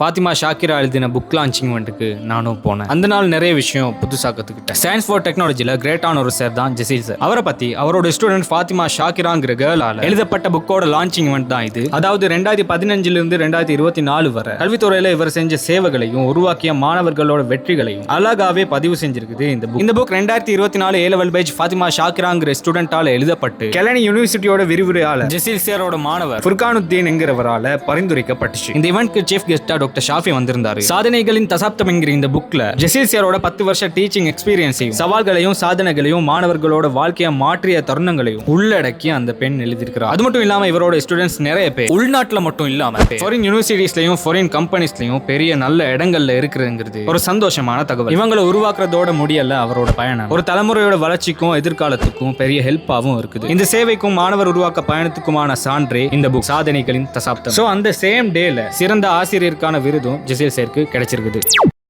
ஃபாத்திமா ஷாக்கிரா எழுதின book launching வந்துட்டு நானும் போனேன். அந்த நாள் நிறைய விஷயம் புதுசாக கற்றுக்கிட்டேன் சயின்ஸ் ஃபார் டெக்னாலஜியில் கிரேட்டான ஒரு சார் தான் ஜெசில் சார் அவரை பற்றி அவரோட ஸ்டூடெண்ட் ஃபாத்திமா ஷாக்கிராங்கிற கேர்ளால எழுதப்பட்ட புக்கோட லான்ச்சிங் event தான் இது. அதாவது ரெண்டாயிரத்தி பதினஞ்சுல இருந்து ரெண்டாயிரத்தி இருபத்தி நாலு வரை கல்வித்துறையில இவர் செஞ்ச சேவைகளையும் உருவாக்கிய மாணவர்களோட வெற்றிகளையும் அழகாவே பதிவு செஞ்சிருக்குது இந்த புக் இந்த புக் ரெண்டாயிரத்தி இருபத்தி நாலு ஏ லெவல் பேஜ் ஃபாத்திமா ஷாக்கிராங்கிற ஸ்டூடெண்டால எழுதப்பட்டு கெலனி யூனிவர்சிட்டியோட விரிவுரையாளர் ஜெசில் சாரோட மாணவர் ஃபுர்கானுத்தீன் என்கிறவரால பரிந்துரைக்கப்பட்டுச்சு. இந்த இவெண்ட்க்கு சீஃப் கெஸ்டா டாக்டர் ஷாஃபி வந்திருந்தாரு. சாதனைகளின் தசாப்தம் என்கிற இந்த புக்ல ஜெசில் பத்து வருஷ டீச்சிங் எக்ஸ்பீரியன்ஸையும் சவால்களையும் சாதனைகளையும் மாணவர்களோட வாழ்க்கையை மாற்றிய தருணங்களையும் உள்ளடக்கி அந்த பெண் எழுதியிருக்கிறார். அது மட்டும் இல்லாம இவரோட ஸ்டூடெண்ட்ஸ் நிறைய பேர் உள்நாட்டுல மட்டும் இல்லாம ஃபாரின் யூனிவர்சிட்டிஸ்லயும் ஃபாரின் கம்பெனிஸ்லயும் பெரிய நல்ல இடங்கள்ல இருக்கிறதுங்கிறது ஒரு சந்தோஷமான தகவல். இவங்களை உருவாக்குறதோட முடியல அவரோட பயணம். ஒரு தலைமுறையோட வளர்ச்சிக்கும் எதிர்காலத்துக்கும் பெரிய ஹெல்ப்பாகவும் இருக்குது. இந்த சேவைக்கும் மாணவர் உருவாக்க பயணத்துக்குமான சான்றே இந்த புக் சாதனைகளின் தசாப்தம். சோ அந்த சேம் டேல சிறந்த ஆசிரியருக்கான விருதும் ஜெசில் சேருக்கு கிடைச்சிருக்குது.